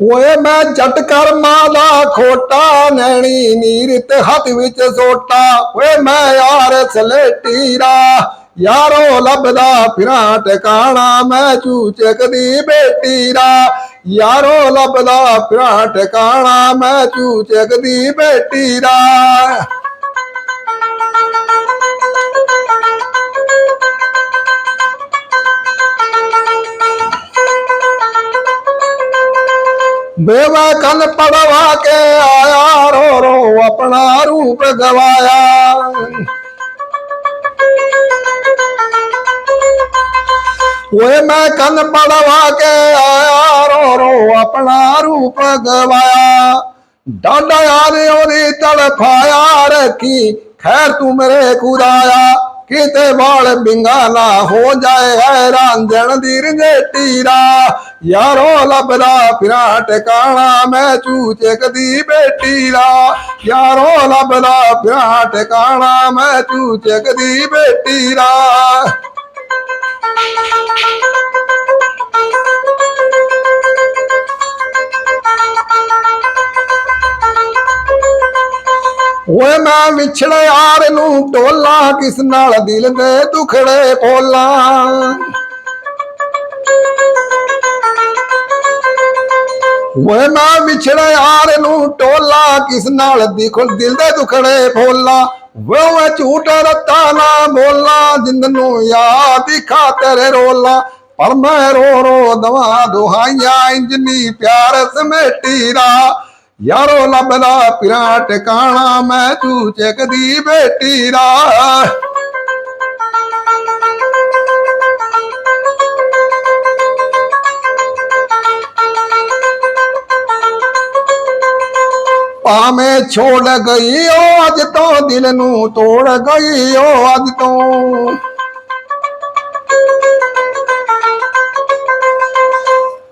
ਓਏ ਮੈਂ ਜੱਟ ਕਰਮਾਂ ਦਾ ਖੋਟਾ, ਨੈਣੀ ਨੀਰ ਤੇ ਹੱਥ ਵਿੱਚ ਸੋਟਾ। ਓਏ ਮੈਂ ਯਾਰ ਸਲੇਟੀਰਾ ਯਾਰੋ ਲੱਭਦਾ ਫਿਰਾਂ ਟਿਕਾਣਾ, ਮੈਂ ਚੂਚਕ ਦੀ ਬੇਟੀਰਾ ਯਾਰੋ ਲੱਭਦਾ ਫਿਰਾਂ ਟਿਕਾਣਾ, ਮੈਂ ਚੂਚਕ ਦੀ ਬੇਟੀਰਾ बेवा कन पड़वा के आया, रो रो, अपना रूप गवाया। वे मैं कन पड़वा के आया, रो रो, अपना रूप गवाया। डांडा यार तड़फाया, रखी, खैर तू मेरे खुदाया ਕਿਤੇ ਵਾਲ ਬਿੰਗਾ ਨਾ ਹੋ ਜਾਏ, ਹੈਰਾਨ ਜਣ ਦੀ ਰੰਜੇਟੀਰਾ ਯਾਰੋ ਲੱਭਦਾ ਫਿਰਾਂ ਟਿਕਾਣਾ, ਮੈਂ ਚੂਚਕ ਬੇਟੀ ਦਾ ਯਾਰੋ ਲੱਭਦਾ ਫਿਰਾਂ ਟਿਕਾਣਾ, ਮੈਂ ਚੂਚਕ ਦੀ ਓਏ ਮੈਂ ਵਿਛੜੇ ਯਾਰ ਨੂੰ ਟੋਲਾ ਕਿਸ ਨਾਲ ਦਿਲ ਦੇ ਦੁਖੜੇ ਪੋਲਾਂ? ਓਏ ਮੈਂ ਵਿਛੜੇ ਯਾਰ ਨੂੰ ਟੋਲਾ ਕਿਸ ਨਾਲ ਦਿਲ ਦੇ ਦੁਖੜੇ ਫੋਲਾ ਵੇ ਝੂਠ ਰੱਤਾ ਨਾ ਬੋਲਾ ਜਿੰਦ ਨੂੰ ਯਾਦ ਦੀ ਖਾਤਰ ਰੋਲਾ। ਪਰ ਮੈਂ ਰੋ ਰੋ ਦਵਾ, ਦੁਹਾਈਆਂ ਇੰਜਨੀ ਪਿਆਰ ਸਮੇਟੀ ਸਮੇਟੀਰਾ ਯਾਰੋ ਲੱਭਦਾ ਪਿਰਾ ਟਿਕਾਣਾ, ਮੈਂ ਤੂੰ ਚੱਕਦੀ ਬੇਟੀਰਾ ਭਾਵੇਂ ਛੋੜ ਗਈ ਓ, ਅੱਜ ਤੋਂ ਦਿਲ ਨੂੰ ਤੋੜ ਗਈ ਓ, ਅੱਜ ਤੋਂ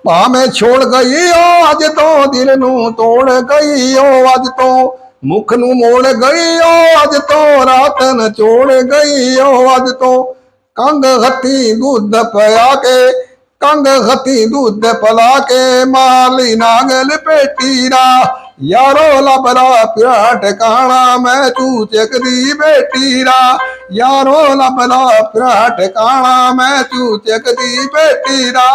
ਭਾਵੇਂ ਛੋੜ ਗਈ ਉਹ ਅੱਜ ਤੋਂ ਦਿਲ ਨੂੰ ਤੋੜ ਗਈ ਉਹ ਅੱਜ ਤੋਂ ਮੁਖ ਨੂੰ ਮੋੜ ਗਈ ਉਹ ਅੱਜ ਤੋਂ ਰਾਤ ਨਚੋੜ ਗਈ ਉਹ ਅੱਜ ਤੋਂ ਕੰਗ ਹੱਥੀ ਦੁੱਧ ਪਿਆ ਕੇ, ਕੰਗ ਹੱਥੀ ਦੁੱਧ ਪਲਾ ਕੇ, ਮਾਲੀ ਨਾਗਲ ਪੇਟੀਰਾ ਯਾਰੋ ਲੱਭਦਾ ਪਿਆ ਟਿਕਾਣਾ, ਮੈਂ ਤੂੰ ਚੱਕਦੀ ਬੇਟੀਰਾ ਯਾਰੋ ਲੱਭ ਲਾ ਪਿਆ ਟਿਕਾਣਾ ਮੈਂ ਤੂੰ ਚੱਕਦੀ ਬੇਟੀਰਾ